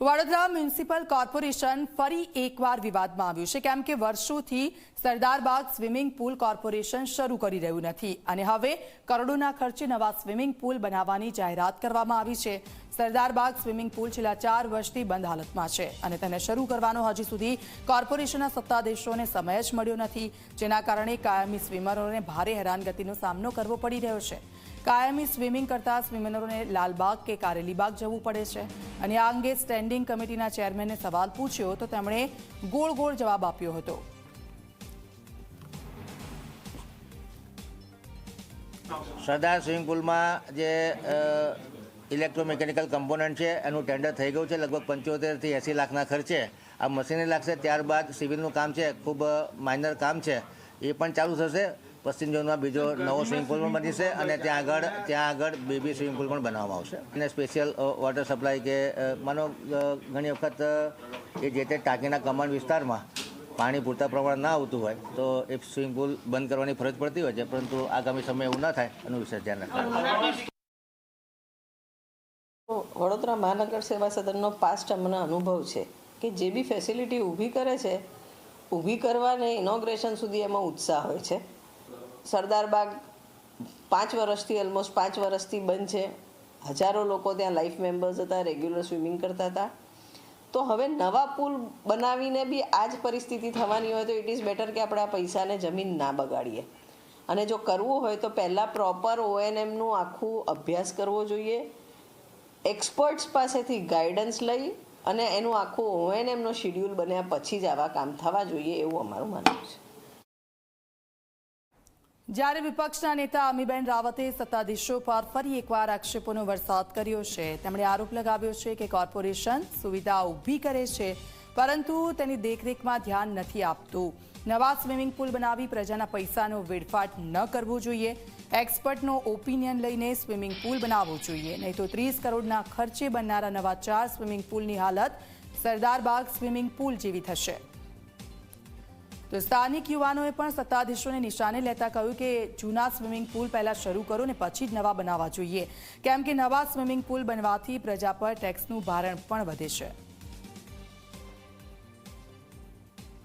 Vadodara municipal corporation ફરી એકવાર વિવાદમાં આવ્યું છે. કેમ કે વર્ષોથી સરદારબાગ સ્વિમિંગ પૂલ કોર્પોરેશન શરૂ કરી રહ્યું નથી અને હવે કરોડોના ખર્ચે નવા સ્વિમિંગ પુલ બનાવવાની જાહેરાત કરવામાં આવી છે. સરદારબાગ સ્વિમિંગ પુલ છેલ્લા ચાર વર્ષથી બંધ હાલતમાં છે અને તેને શરૂ કરવાનો હજી સુધી કોર્પોરેશનના સત્તાધીશોને સમય જ મળ્યો નથી, જેના કારણે કાયમી સ્વિમરોને ભારે હેરાનગતિનો સામનો કરવો પડી રહ્યો છે. કાયમી સ્વિમિંગ કરતા સ્વિમરોને લાલબાગ કે કારેલીબાગ જવું પડે છે અને આ અંગે સ્ટેન્ડિંગ કમિટીના ચેરમેનને સવાલ પૂછ્યો તો તેમણે ગોળ ગોળ જવાબ આપ્યો હતો. સરદાર સ્વિમિંગ પુલમાં જે ઇલેક્ટ્રોમિકેનિકલ કમ્પોનન્ટ છે, એનું ટેન્ડર થઈ ગયું છે, લગભગ પંચોતેરથી એંસી લાખના ખર્ચે. આ મશીનરી લાગશે ત્યારબાદ સિવિલનું કામ છે, ખૂબ માઇનર કામ છે. એ પણ ચાલુ થશે. પશ્ચિમ ઝોનમાં બીજો નવો સ્વિમિંગ પુલ પણ બનશે અને ત્યાં આગળ ત્યાં આગળ બેબી સ્વિમિંગ પુલ પણ બનાવવામાં આવશે. અને સ્પેશિયલ વોટર સપ્લાય કે માનો ઘણી વખત એ જે તે ટાંકીના કમાન્ડ વિસ્તારમાં પાણી પૂરતા પ્રમાણમાં ના આવતું હોય, તો એ સ્વિમિંગ પુલ બંધ કરવાની ફરજ પડતી હોય છે, પરંતુ આગામી સમય એવું ના થાય, એનું વિશેષ ધ્યાન રાખવાનું. વડોદરા મહાનગર સેવા સદનનો પાસ્ટ અમને અનુભવ છે કે જે બી ફેસિલિટી ઊભી કરે છે, ઊભી કરવાને ઇનોગ્રેશન સુધી એમાં ઉત્સાહ હોય છે. સરદાર બાગ પાંચ વર્ષથી ઓલમોસ્ટ પાંચ વર્ષથી બંધ છે. હજારો લોકો ત્યાં લાઈફ મેમ્બર્સ હતા રેગ્યુલર સ્વિમિંગ કરતા હતા. તો હવે નવા પુલ બનાવીને બી આ જ પરિસ્થિતિ થવાની હોય તો ઇટ ઇઝ બેટર કે આપણે આ પૈસાને જમીન ના બગાડીએ. અને જો કરવું હોય તો પહેલાં પ્રોપર ઓએનએમનું આખું અભ્યાસ કરવો જોઈએ. એક્સપર્ટ્સ પાસેથી ગાઈડન્સ લઈ અને એનું આખું ઓએનએમનો શિડ્યુલ બન્યા પછી જ આવા કામ થવા જોઈએ એવું અમારું માનવું છે. જ્યારે વિપક્ષના નેતા અમીબેન રાવતે સત્તાધીશો પર ફરી એકવાર આક્ષેપોનો વરસાદ કર્યો છે. તેમણે આરોપ લગાવ્યો છે કે કોર્પોરેશન સુવિધા ઊભી કરે છે, પરંતુ તેની દેખરેખમાં ધ્યાન નથી આપતું. નવા સ્વિમિંગ પુલ બનાવી પ્રજાના પૈસાનો વેડફાટ ન કરવો જોઈએ. એક્સપર્ટનો ઓપિનિયન લઈને સ્વિમિંગ પુલ બનાવવો જોઈએ. નહીં તો ત્રીસ કરોડના ખર્ચે બનનારા નવા ચાર સ્વિમિંગ પુલની હાલત સરદારબાગ સ્વિમિંગ પુલ જેવી થશે. તો સ્થાનિક યુવાનોએ પણ સત્તાધીશોને નિશાને લેતા કહ્યું કે જૂના સ્વિમિંગ પુલ પહેલા શરૂ કરો ને પછી જ નવા બનાવવા જોઈએ. કેમ કે નવા સ્વિમિંગ પુલ બનવાથી પ્રજા પર ટેક્સનું ભારણ પણ વધે છે.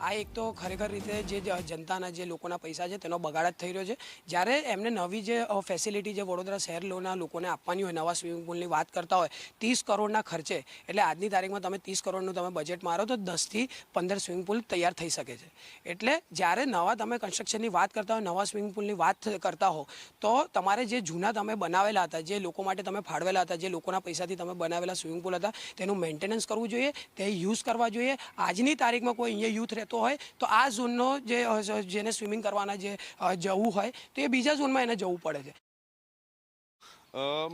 આ એક તો ખરેખર રીતે જે જનતાના જે લોકોના પૈસા છે તેનો બગાડ જ થઈ રહ્યો છે. જ્યારે એમને નવી જે ફેસિલિટી જે વડોદરા શહેર લોના લોકોને આપવાની હોય, નવા સ્વિમિંગ પુલની વાત કરતા હોય, ત્રીસ કરોડના ખર્ચે, એટલે આજની તારીખમાં તમે ત્રીસ કરોડનું તમે બજેટ મારો તો દસથી પંદર સ્વિમિંગ પુલ તૈયાર થઈ શકે છે. એટલે જ્યારે નવા તમે કન્સ્ટ્રક્શનની વાત કરતા હોય, નવા સ્વિમિંગ પુલની વાત કરતા હો, તો તમારે જે જૂના તમે બનાવેલા હતા, જે લોકો માટે તમે ફાળવેલા હતા, જે લોકોના પૈસાથી તમે બનાવેલા સ્વિમિંગ પુલ હતા, તેનું મેન્ટેનન્સ કરવું જોઈએ, તે યુઝ કરવા જોઈએ. આજની તારીખમાં કોઈ અહીંયા યુથ રહેતો હોય, તો આ ઝોનનો જે જેને સ્વિમિંગ કરવાના જે જવું હોય, તો એ બીજા ઝોનમાં એને જવું પડે છે.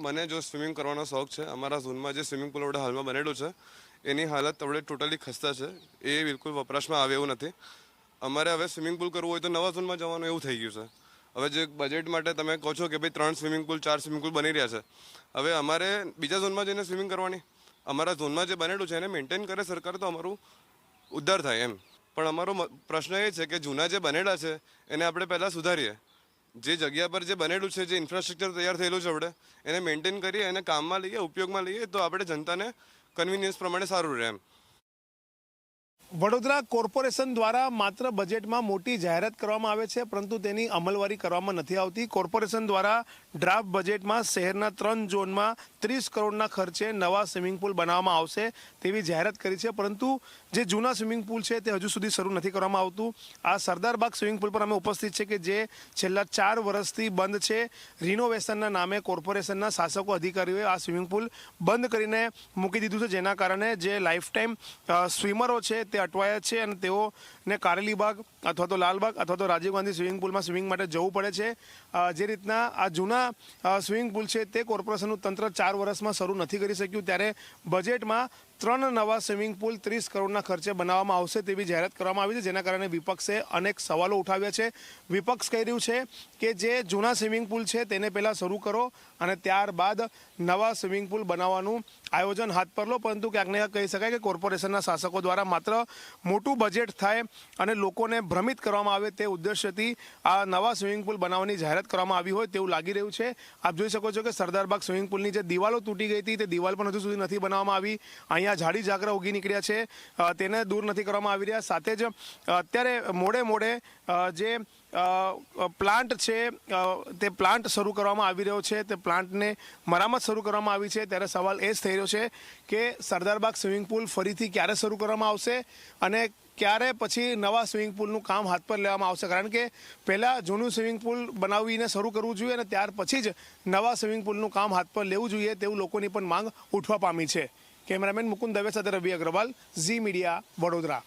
મને જો સ્વિમિંગ કરવાનો શોખ છે, અમારા ઝોનમાં જે સ્વિમિંગ પુલ આપણે હાલમાં બનેલું છે, એની હાલત આપણે ટોટલી ખસ્તા છે, એ બિલકુલ વપરાશમાં આવે એવું નથી. અમારે હવે સ્વિમિંગ પુલ કરવું હોય તો નવા ઝોનમાં જવાનું એવું થઈ ગયું છે. હવે જે બજેટ માટે તમે કહો છો કે ભાઈ ત્રણ સ્વિમિંગ પુલ, ચાર સ્વિમિંગ પુલ બની રહ્યા છે, હવે અમારે બીજા ઝોનમાં જઈને સ્વિમિંગ કરવાની, અમારા ઝોનમાં જે બનેલું છે, એને મેન્ટેન કરે સરકાર તો અમારું ઉદ્ધાર થાય એમ. પણ અમારો પ્રશ્ન એ છે કે જૂના જે બનેલા છે, એને આપણે પહેલાં સુધારીએ. જે જગ્યા પર જે બનેલું છે, જે ઇન્ફ્રાસ્ટ્રક્ચર તૈયાર થયેલું છે આપણે, એને મેન્ટેન કરીએ, એને કામમાં લઈએ, ઉપયોગમાં લઈએ તો આપણે જનતાને કન્વિનિયન્સ પ્રમાણે સારું રહે એમ. વડોદરા કોર્પોરેશન દ્વારા માત્ર બજેટમાં મોટી જાહેરાત કરવામાં આવે છે, પરંતુ તેની અમલવારી કરવામાં નથી આવતી. કોર્પોરેશન દ્વારા ડ્રાફ્ટ બજેટમાં શહેરના ત્રણ ઝોનમાં ત્રીસ કરોડના ખર્ચે નવા સ્વિમિંગ પુલ બનાવવામાં આવશે તેવી જાહેરાત કરી છે, પરંતુ જે જૂના સ્વિમિંગ પુલ છે તે હજુ સુધી શરૂ નથી કરવામાં આવતું. આ સરદારબાગ સ્વિમિંગ પુલ પર અમે ઉપસ્થિત છે કે જે છેલ્લા ચાર વર્ષથી બંધ છે. રિનોવેશનના નામે કોર્પોરેશનના શાસકો અધિકારીઓએ આ સ્વિમિંગ પુલ બંધ કરીને મૂકી દીધું છે, જેના કારણે જે લાઈફ ટાઈમ સ્વિમરો છે તે અટવાયા છે અને તેઓને કારેલીબાગ અથવા તો લાલબાગ અથવા તો રાજીવ ગાંધી સ્વિમિંગ પુલમાં સ્વિમિંગ માટે જવું પડે છે. જે રીતના આ જૂના સ્વિમિંગ પુલ છે તે કોર્પોરેશનનું તંત્ર ચાર વર્ષમાં શરૂ નથી કરી શક્યું. ત્યારે બજેટમાં ત્રણ નવા સ્વિમિંગ પુલ ત્રીસ કરોડના ખર્ચે બનાવવામાં આવશે તેવી જાહેરાત કરવામાં આવી છે, જેના કારણે વિપક્ષે અનેક સવાલો ઉઠાવ્યા છે. વિપક્ષ કહી રહ્યું છે કે જે જૂના સ્વિમિંગ પુલ છે તેને પહેલાં શરૂ કરો અને ત્યારબાદ નવા સ્વિમિંગ પુલ બનાવવાનું આયોજન હાથ પર લો. પરંતુ ક્યાંક ને કહી શકાય કે કોર્પોરેશનના શાસકો દ્વારા માત્ર મોટું બજેટ થાય અને લોકોને ભ્રમિત કરવામાં આવે તે ઉદ્દેશ્યથી આ નવા સ્વિમિંગ પુલ બનાવવાની જાહેરાત કરવામાં આવી હોય તેવું લાગી રહ્યું છે. આપ જોઈ શકો છો કે સરદારબાગ સ્વિમિંગ પુલની જે દિવાલો તૂટી ગઈ હતી તે દિવાલ પણ હજુ સુધી નથી બનાવવામાં આવી. અહીંયા અહીંયા ઝાડી ઝાકરા ઉગી નીકળ્યા છે. તેને દૂર નથી કરવામાં આવી રહ્યા. સાથે જ અત્યારે મોડે મોડે જે પ્લાન્ટ છે તે પ્લાન્ટ શરૂ કરવામાં આવી રહ્યો છે. તે પ્લાન્ટને મરામત શરૂ કરવામાં આવી છે. ત્યારે સવાલ એ જ થઈ રહ્યો છે કે સરદારબાગ સ્વિમિંગ પુલ ફરીથી ક્યારે શરૂ કરવામાં આવશે અને ક્યારે પછી નવા સ્વિમિંગ પુલનું કામ હાથ પર લેવામાં આવશે? કારણ કે પહેલાં જૂનું સ્વિમિંગ પુલ બનાવીને શરૂ કરવું જોઈએ અને ત્યાર પછી જ નવા સ્વિમિંગ પુલનું કામ હાથ પર લેવું જોઈએ તેવું લોકોની પણ માંગ ઉઠવા પામી છે. કેમેરામેન મુકુંદ દવે સાથે રવિ અગ્રવાલ ઝી મીડિયા વડોદરા.